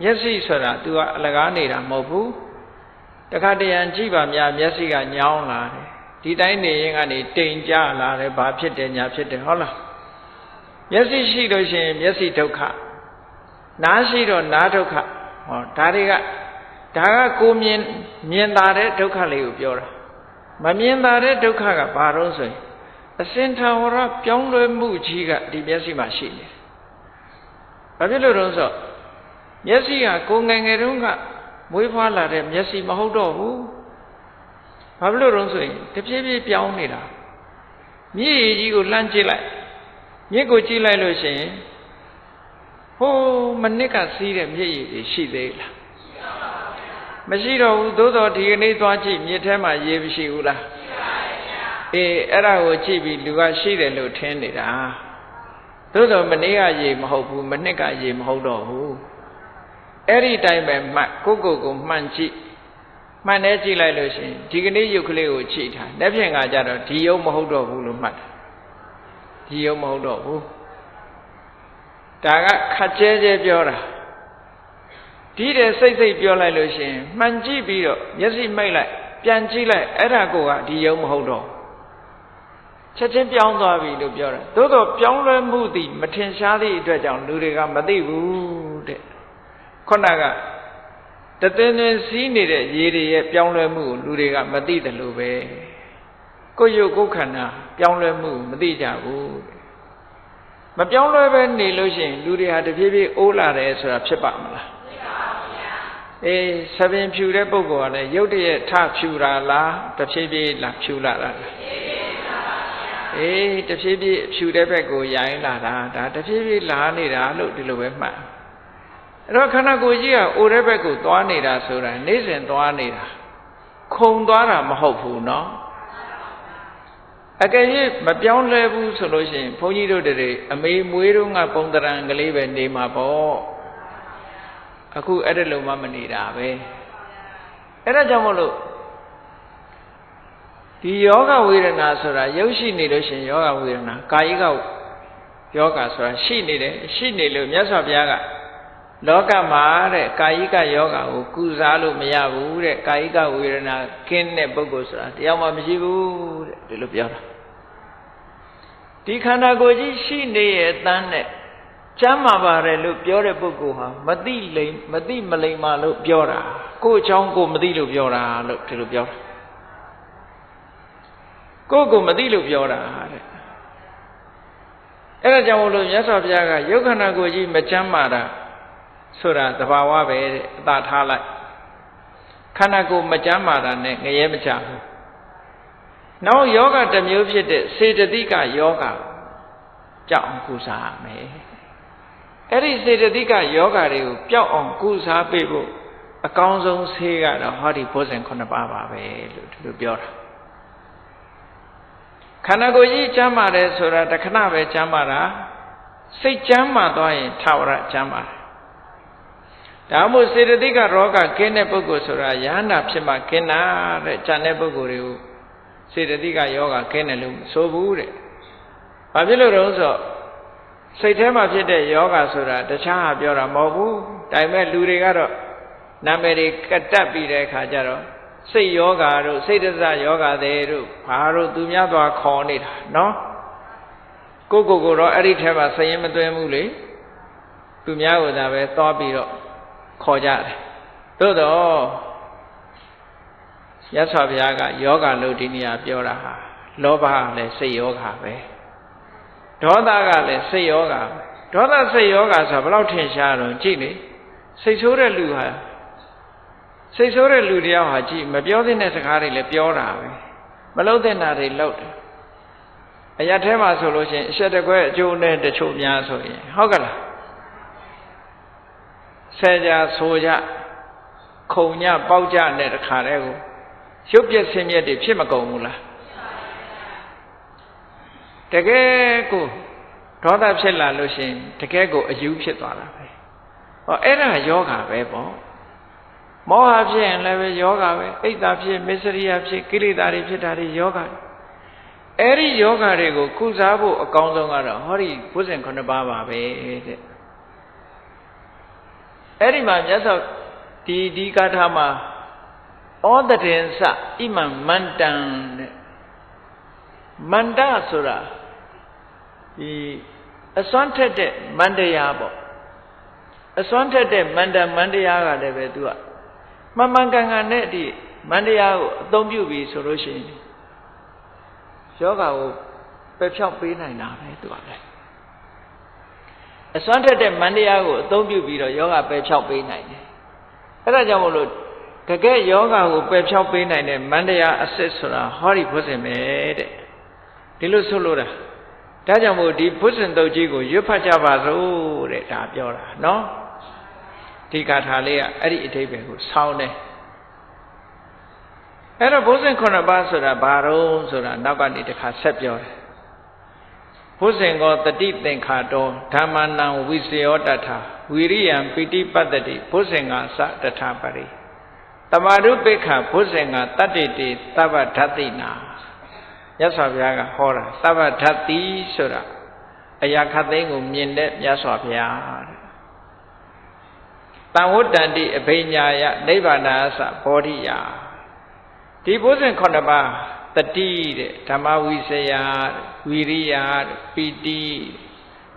မျက်စိဆိုတာ तू ကအလကားနေတာမဟုတ်ဘူးတခါတရံကြည့်ပါများမျက်စိကညောင်းလာတယ်ဒီတိုင်းနေရင်ကနေတိမ်ကြလာတယ်ဘာဖြစ်တယ်ညာဖြစ်တယ်ဟုတ်လားမျက်စိရှိလို့ရှိရင်မျက်စိဒုက္ခနားရှိတော့နားဒုက္ခဟောဒါတွေကဒါကကိုမြင်မြင်တာတဲ့ဒုက္ခလေးကိုပြောတာမမြင်တာတဲ့ဒုက္ခကဘာလို့ဆိုရင်အစင်ထာဝရပြောင်းလဲမှုကြီးကဒီမျက်စိမှာရှိနေတယ်။ဘာဖြစ်လို့လဲဆိုတော့ မျက်စိကကိုငယ်ငယ်တုန်းကမွေးဖွားလာတဲ့မျက်စိမဟုတ်တော့ဘူး။ဘာဖြစ်လို့လဲဆိုရင်တဖြည်းဖြည်းပြောင်းနေတာ။မြည်ရည်ကြီးကိုလှမ်းကြည့်လိုက်မြစ်ကိုကြည့်လိုက်လို့ရှိရင်ဟိုးမနစ်ကစီးတဲ့မြည်ရည်တွေရှိသေးလားမရှိတော့ဘူးသို့တော်ဒီကနေ့သွားကြည့်မြစ်ထဲမှာရေမရှိဘူးလားအေးအဲ့ဒါကိုကြည့်ပြီးလူကရှိတယ်လို့ထင်နေတာသို့တော်မနေ့ကရေမဟုတ်ဘူးမနှစ်ကရေမဟုတ်တော့ဘူး အဲ့ဒီတိုင်းပဲမှတ်ကိုကိုကိုမှန်ကြည့်မှန်နေကြည့်လိုက်လို့ရှိရင်ဒီကနေ့ရုပ်ကလေးကိုချိထားလက်ဖြင့်ကကြတော့ဒီရုပ်မဟုတ်တော့ဘူးလို့မှတ်တယ်ဒီရုပ်မဟုတ်တော့ဘူးဒါကခက်ကျဲကျဲပြောတာဒီတဲ့စိတ်စိတ်ပြောလိုက်လို့ရှိရင်မှန်ကြည့်ပြီးတော့မျက်စိမိတ်လိုက်ပြန်ကြည့်လိုက်အဲ့ဒါကိုကဒီယုံမဟုတ်တော့ချက်ချင်းပြောင်းသွားပြီလို့ပြောတာသို့တော့ပြောင်းလဲမှုသည်မထင်ရှားသည့်အတွက်ကြောင့်လူတွေကမသိဘူးတဲ့ ခုနကတသင်းသင်းစီးနေတဲ့ရေတွေရဲ့ပြောင်းလဲမှုကိုလူတွေကမသိတယ်လို့ပဲကိုယ့်ရုပ်ကိုယ်ခန္ဓာပြောင်းလဲမှုမသိကြဘူးမပြောင်းလဲပဲနေလို့ရှိရင်လူတွေဟာတဖြည်းဖြည်းအိုးလာတယ်ဆိုတာဖြစ်ပါမလားအေးသပင်ဖြူတဲ့ပုဂ္ဂိုလ်ကလည်းရုတ်တရက်ထဖြူတာလားတဖြည်းဖြည်းလာဖြူလာတာလားအေးတဖြည်းဖြည်းဖြူတဲ့ဘက်ကိုရိုင်းလာတာဒါတဖြည်းဖြည်းလာနေတာလို့ဒီလိုပဲမှတ် အဲ့တော့ခန္ဓာကိုယ်ကြီးကအိုတဲ့ဘက်ကိုသွားနေတာဆိုတာနေ့စဉ်သွားနေတာခုံသွားတာမဟုတ်ဘူးเนาะအကယ်၍မပြောင်းလဲဘူးဆိုလို့ရှိရင်ဘုန်းကြီးတို့တွေအမေမွေးတုန်းကပုံတရံကလေးပဲနေမှာပေါ့အခုအဲ့ဒါလုံးမမနေတာပဲအဲ့ဒါကြောင့်မို့လို့ဒီယောဂဝေဒနာဆိုတာရုပ်ရှိနေလို့ရှင်ယောဂဝေဒနာကာယကယောဂဆိုတာရှိနေတယ်ရှိနေလို့မြတ်စွာဘုရားက လောကမှာတဲ့ကာယကယောဂကိုကုစားလို့မရဘူးတဲ့ကာယကဝေဒနာကင်းတဲ့ပုဂ္ဂိုလ်ဆိုတာတရားမှမရှိဘူးတဲ့ဒီလိုပြောတာဒီခန္ဓာကိုယ်ကြီးရှိနေရဲ့တန်းနဲ့ကျမ်းမာပါတယ်လို့ပြောတဲ့ပုဂ္ဂိုလ်ဟာမသိလိမ်မသိမလိမ်မာလို့ပြောတာကိုယ့်အကြောင်းကိုမသိလို့ပြောတာလို့ဒီလိုပြောတာကိုယ့်ကိုမသိလို့ပြောတာတဲ့အဲ့ဒါကြောင့်မလို့မြတ်စွာဘုရားကယုတ်ခန္ဓာကိုယ်ကြီးမကျမ်းမာတာ ဆိုတာသဘာဝပဲတဲ့အသာထားလိုက်ခန္ဓာကိုယ်မကျမ်းမာတာနဲ့ငရဲမချဘူးနောက်ယောဂတစ်မျိုးဖြစ်တဲ့စေတသိကယောဂကြောက်အောင်ကုစားရမယ်အဲ့ဒီစေတသိကယောဂတွေကိုပျောက်အောင်ကုစားပေးဖို့အကောင်းဆုံးဆေးကတော့ဟောဒီဘုဇင်9ပါးပါပဲလို့ဒီလိုပြောတာခန္ဓာကိုယ်ကြီးကျမ်းပါတယ်ဆိုတာတခဏပဲကျမ်းပါတာစိတ်ကျမ်းမာသွားရင်ထာဝရကျမ်းပါတယ် ဒါမှမဟုတ်စေတသိကရောဂကင်းတဲ့ပုဂ္ဂိုလ်ဆိုတာယဟနာဖြစ်မှကင်းတာတဲ့ဉာဏ်တဲ့ပုဂ္ဂိုလ်တွေကိုစေတသိကယောဂကင်းတယ်လို့ဆိုဘူးတဲ့။ဘာဖြစ်လို့တုံးဆိုစိတ်ထဲမှာဖြစ်တဲ့ယောဂဆိုတာတခြားဟာပြောတာမဟုတ်ဘူး။ဒါပေမဲ့လူတွေကတော့နာမည်တွေကတ်တက်ပြီးတဲ့အခါကျတော့စိတ်ယောဂါတို့စိတ်တစယောဂါတွေတို့ဘာတို့သူများသွားခေါ်နေတာနော်။ကိုကိုကိုတော့အဲ့ဒီထဲမှာစရင်မသွင်းဘူးလေ။သူများကသာပဲသွားပြီးတော့ ခေါ်ကြတယ်။သို့တော့ရသော်ဘုရားကယောဂလို့ဒီနေရာပြောတာဟာလောဘကလည်းစိတ်ယောဂပဲဒေါသကလည်းစိတ်ယောဂဒေါသစိတ်ယောဂဆိုတာဘယ်လောက်ထင်ရှားတော့ကြည့်လေစိတ်ဆိုးတဲ့လူဟာစိတ်ဆိုးတဲ့လူတယောက်ဟာကြည့်မပြောသင့်တဲ့စကားတွေလည်းပြောတာပဲမလုပ်သင့်တာတွေလုပ်တယ်အရာထဲမှာဆိုလို့ရှိရင်အရှက်တကွဲအကျိုးနဲ့တချို့များဆိုရင်ဟုတ်ကလား ဆဲကြဆိုကြခုံညပေါက်ကြနဲ့တခါတည်းကိုရုပ်ပြက်ဆင်းရဲတွေဖြစ်မကုန်ဘူးလားတကယ်ကိုဒေါသဖြစ်လာလို့ရှိရင်တကယ်ကိုအယူဖြစ်သွားတာပဲဟောအဲ့ဒါယောဂပဲပေါ့မောဟဖြစ်ရင်လည်းပဲယောဂပဲအိတ်တာဖြစ်မစ္စရိယဖြစ်ကိလေသာတွေဖြစ်တာတွေယောဂအဲ့ဒီယောဂတွေကိုကုစားဖို့အကောင်းဆုံးကတော့ဟောဒီဘုဇင်9ပါးပါပဲတဲ့ အဲ့ဒီမှာမြတ်စွာဒီဒီကာထာမှာဩတတင်စဣမံမန္တံတဲ့မန္တဆိုတာဒီအစွမ်းထက်တဲ့မန္တရားပေါ့အစွမ်းထက်တဲ့မန္တမန္တရားကလည်းပဲသူကမှန်မှန်ကန်ကန်နဲ့ဒီမန္တရားကိုအသုံးပြုပြီးဆိုလို့ရှိရင်ယောဂါကိုပယ်ဖြောက်ပေးနိုင်တာပဲသူကလည်း အစွမ်းထက်တဲ့မန္တရားကိုအသုံးပြုပြီးတော့ယောဂပယ်ဖြောက်ပေးနိုင်တယ်အဲ့ဒါကြောင့်မို့လို့တကယ်ယောဂကိုပယ်ဖြောက်ပေးနိုင်တဲ့မန္တရားအစစ်ဆိုတာဟောဒီဘုဇင်ပဲတဲ့ဒီလိုဆိုလို့တာဒါကြောင့်မို့ဒီဘုဇင်တုတ်ကြီးကိုရွတ်ဖတ်ကြပါစို့တဲ့ဒါပြောတာနော်ဒီကာထာလေးကအဲ့ဒီအထိပ္ပယ်ကိုဆောင်းတယ်အဲ့တော့ဘုဇင်ခုနှစ်ပါးဆိုတာဘာတော့ဆိုတာနောက်ကနေတစ်ခါဆက်ပြောတယ် ဘုဇင်ကောတတိသင်္ခါတောဓမ္မနံဝိစယောတထဝီရိယံပိတိပတ္တိဘုဇင်ကသတထပရိတမရုပိခဘုဇင်ကတတ္တိတိသဗ္ဗဓတ္တိနာမြတ်စွာဘုရားကဟောတာသဗ္ဗဓတ္တိဆိုတာအရာခတ်သိမ်းကိုမြင်တဲ့မြတ်စွာဘုရားတဲ့တံဝတ္တန္တိအဘိညာယနိဗ္ဗာနာသဘောဓိယာဒီဘုဇင်9ပါး တတိတဲ့ဓမ္မဝိစယဝီရိယပီတိ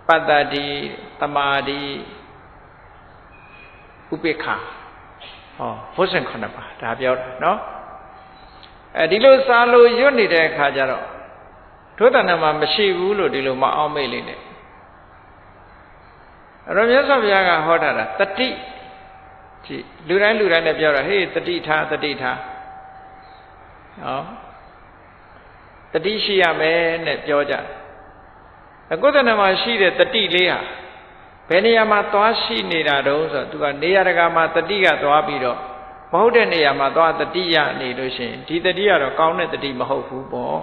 ပတ္တတိတမာတိဥပေက္ခဟောဘုဇင်9ပါးဒါပြောတာနော်အဲဒီလိုစာလို့ရွတ်နေတဲ့အခါကျတော့ဒုသနာမှာမရှိဘူးလို့ဒီလိုမအောင်မေ့လေးနဲ့အဲ့တော့မြတ်စွာဘုရားကဟောတာတတိကြည့်လူတိုင်းလူတိုင်းလည်းပြောတာဟေးတတိထားတတိထားနော် တတိရှိရမယ်နဲ့ပြောကြအကုသနာမှာရှိတဲ့တတိလေးဟာဘယ်နေရာမှာသွားရှိနေတာတုံးဆိုတော့သူကနေရာတကာမှာတတိကသွားပြီးတော့မဟုတ်တဲ့နေရာမှာသွားတတိယနေလို့ရှိရင်ဒီတတိကတော့ကောင်းတဲ့တတိမဟုတ်ဘူးပေါ့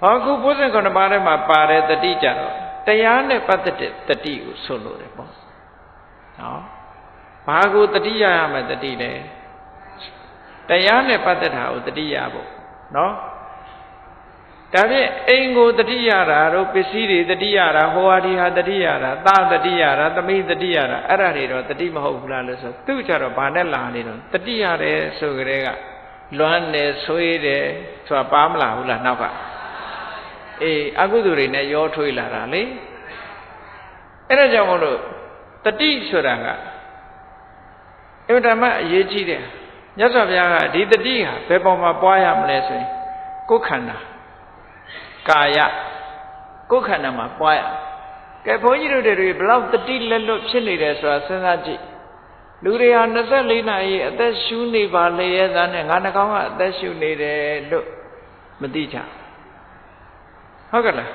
ဟောခုဘုဇင်ခုနှစ်ပါးထဲမှာပါတဲ့တတိကြတော့တရားနဲ့ပတ်သက်တဲ့တတိကိုဆိုလို့တယ်ပေါ့နော်ဘာကိုတတိယရမယ်တတိလဲတရားနဲ့ပတ်သက်တာကိုတတိယဖို့နော် ဒါဖြင့်အိမ်ကိုတတိယတာတို့ပစ္စည်းတွေတတိယတာဟောဟာဒီဟာတတိယတာသာတတိယတာသမိတတိယတာအဲ့ဒါတွေတော့တတိမဟုတ်ဘူးလားလို့ဆိုသူကြတော့ဘာနဲ့လာနေတော့တတိယတယ်ဆိုကြတဲ့ကလွမ်းတယ်ဆွေးတယ်ဆိုတာပါမလားဘူးလားနောက်ကအေးအကုသိုလ်တွေနဲ့ရောထွေးလာတာလေအဲ့ဒါကြောင့်မလို့တတိဆိုတာကအင်မတန်မှအရေးကြီးတယ်မြတ်စွာဘုရားကဒီတတိဟာဘယ်ပေါ်မှာပွားရမလဲဆိုရင်ကိုယ်ခန္ဓာ ကာယကိုယ်ခန္ဓာမှာပွားရကဲဘုန်းကြီးတို့တွေဘလောက်တတိလက်လွတ်ဖြစ်နေတယ်ဆိုတာစဉ်းစားကြည့်လူတွေဟာ24နာရီအသက်ရှူနေပါလေရဲ့သားနဲ့ငါနှကောင်းကအသက်ရှူနေတယ်လို့မသိကြဟုတ်ကဲ့လား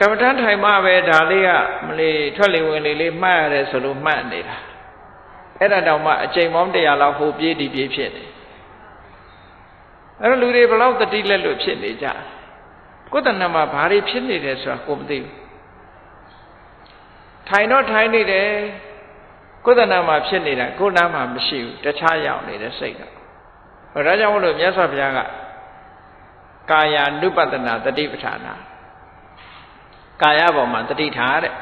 ကမ္မထန်ထိုင်မှပဲဒါလေးကမလေးထွက်လေဝင်လေလေးမှတ်ရတယ်ဆိုလို့မှတ်နေတာအဲ့ဒါတောင်မှအချိန်ပေါင်း100လောက်ဟိုပြေးဒီပြေးဖြစ်နေအဲ့တော့လူတွေဘလောက်တတိလက်လွတ်ဖြစ်နေကြ ကိုယ်တဏ္ဍမှာဘာတွေဖြစ်နေတယ်ဆိုတာကိုမသိဘူးထိုင်တော့ထိုင်နေတယ်ကိုယ်တဏ္ဍမှာဖြစ်နေတာကိုယ်နာမှာမရှိဘူးတခြားရောက်နေတဲ့စိတ်ကဒါကြောင့်မလို့မြတ်စွာဘုရားကကာယ ानु ပတနာတတိပဋ္ဌာနာကာယပေါ်မှာတတိထားတဲ့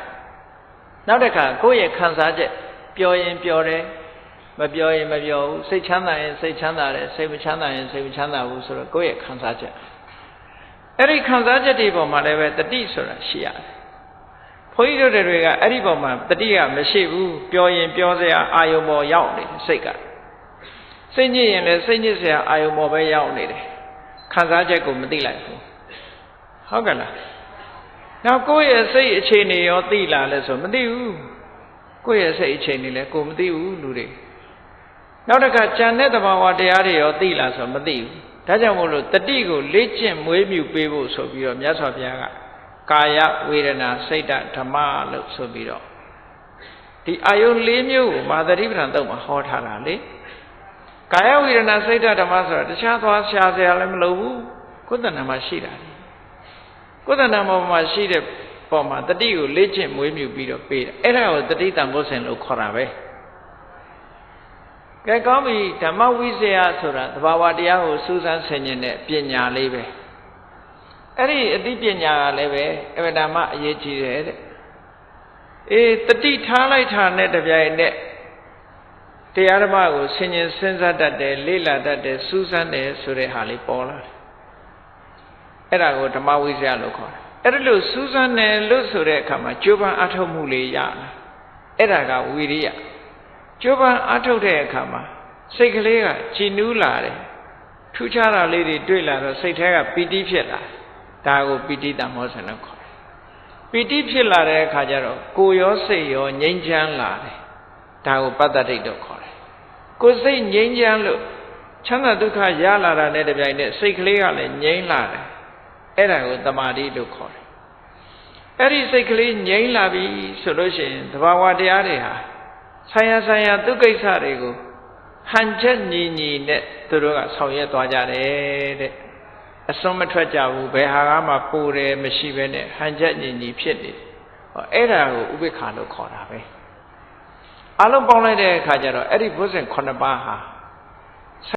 နောက်တစ်ခါကိုယ့်ရဲ့ခံစားချက်ပျော်ရင်ပျော်တယ်မပျော်ရင်မပျော်ဘူးစိတ်ချမ်းသာရင်စိတ်ချမ်းသာတယ်စိတ်မချမ်းသာရင်စိတ်မချမ်းသာဘူးဆိုတော့ကိုယ့်ရဲ့ခံစားချက် အဲ့ဒီခံစားချက်တွေပေါ်မှာလည်းပဲတတိဆိုတာရှိရတယ်ဘုန်းကြီးတို့တွေကအဲ့ဒီပေါ်မှာတတိကမရှိဘူးပျော်ရင်ပျော်စရာအာယုံပေါ်ရောက်နေစိတ်ကစိတ်ညစ်ရင်လည်းစိတ်ညစ်စရာအာယုံပေါ်ပဲရောက်နေတယ်ခံစားချက်ကိုမသိလိုက်ဘူးဟုတ်ကဲ့လားနောက်ကိုယ့်ရဲ့စိတ်အခြေအနေရောသိလာလဲဆိုမသိဘူးကိုယ့်ရဲ့စိတ်အခြေအနေလဲကိုမသိဘူးလူတွေနောက်တစ်ခါကြံတဲ့သဘာဝတရားတွေရောသိလားဆိုမသိဘူး ဒါကြောင့်မို့လို့တတိကိုလေ့ကျင့်မွေးမြူပေးဖို့ဆိုပြီးတော့မြတ်စွာဘုရားကကာယဝေဒနာစိတ်ဓဓမ္မလို့ဆိုပြီးတော့ဒီအာယု၄မျိုးကိုမာသတိပဋ္ဌာန်တုတ်မှာဟောထားတာလေကာယဝေဒနာစိတ်ဓဓမ္မဆိုတာတခြားသွားရှားစရာလည်းမလိုဘူးကိုယ်တဏ္ဍာမှာရှိတာလေကိုယ်တဏ္ဍာမှာရှိတဲ့ပေါ်မှာတတိကိုလေ့ကျင့်မွေးမြူပြီးတော့ပေးတယ်အဲ့ဒါကိုတတိတံဘောဇဉ်လို့ခေါ်တာပဲ ကဲကောင်းပြီဓမ္မဝိဇ္ဇာဆိုတာသဘာဝတရားကိုစူးစမ်းဆင်ခြင်တဲ့ပညာလေးပဲအဲ့ဒီအသိပညာကလည်းပဲအဗဓမ္မအရေးကြီးတယ်တဲ့အေးတတိထားလိုက်တာနဲ့တပြိုင်နက်တရားဓမ္မကိုဆင်ញင်စဉ်းစားတတ်တယ်လေ့လာတတ်တယ်စူးစမ်းတယ်ဆိုတဲ့ဟာလေးပေါ်လာတယ်အဲ့ဒါကိုဓမ္မဝိဇ္ဇာလို့ခေါ်တယ်အဲ့ဒါလို့စူးစမ်းတယ်လို့ဆိုတဲ့အခါမှာကြိုးပမ်းအထောက်မှုလေးရလာအဲ့ဒါကဝီရိယ ကြိုးပမ်းအထောက်တဲ့အခါမှာစိတ်ကလေးကကြည်နူးလာတယ်ထူးခြားတာလေးတွေတွေ့လာတော့စိတ်ထဲကပီတိဖြစ်လာဒါကိုပီတိတမောဆန်လို့ခေါ်တယ်ပီတိဖြစ်လာတဲ့အခါကျတော့ကိုယ်ရောစိတ်ရောငြိမ်းချမ်းလာတယ်ဒါကိုပတ္တတိတ်တော့ခေါ်တယ်ကိုယ်စိတ်ငြိမ်းချမ်းလို့ချမ်းသာဒုက္ခရလာတာနဲ့တပြိုင်နက်စိတ်ကလေးကလည်းငြိမ်းလာတယ်အဲ့ဒါကိုတမာတိလို့ခေါ်တယ်အဲ့ဒီစိတ်ကလေးငြိမ်းလာပြီဆိုလို့ရှိရင်သဘာဝတရားတွေဟာ ဆိုင်ရာဆိုင်ရာသူကိစ္စတွေကိုဟန်ချက်ညီညီနဲ့သူတို့ကဆောင်ရွက်သွားကြတယ်တဲ့အစွန်းမထွက်ကြဘူးဘယ်ဟာကမှပိုတယ်မရှိဘဲနဲ့ဟန်ချက်ညီညီဖြစ်နေဟောအဲ့ဒါကိုဥပိ္ပခာလို့ခေါ်တာပဲအလုံးပေါင်းလိုက်တဲ့အခါကျတော့အဲ့ဒီဘုဇင်9ပါးဟာ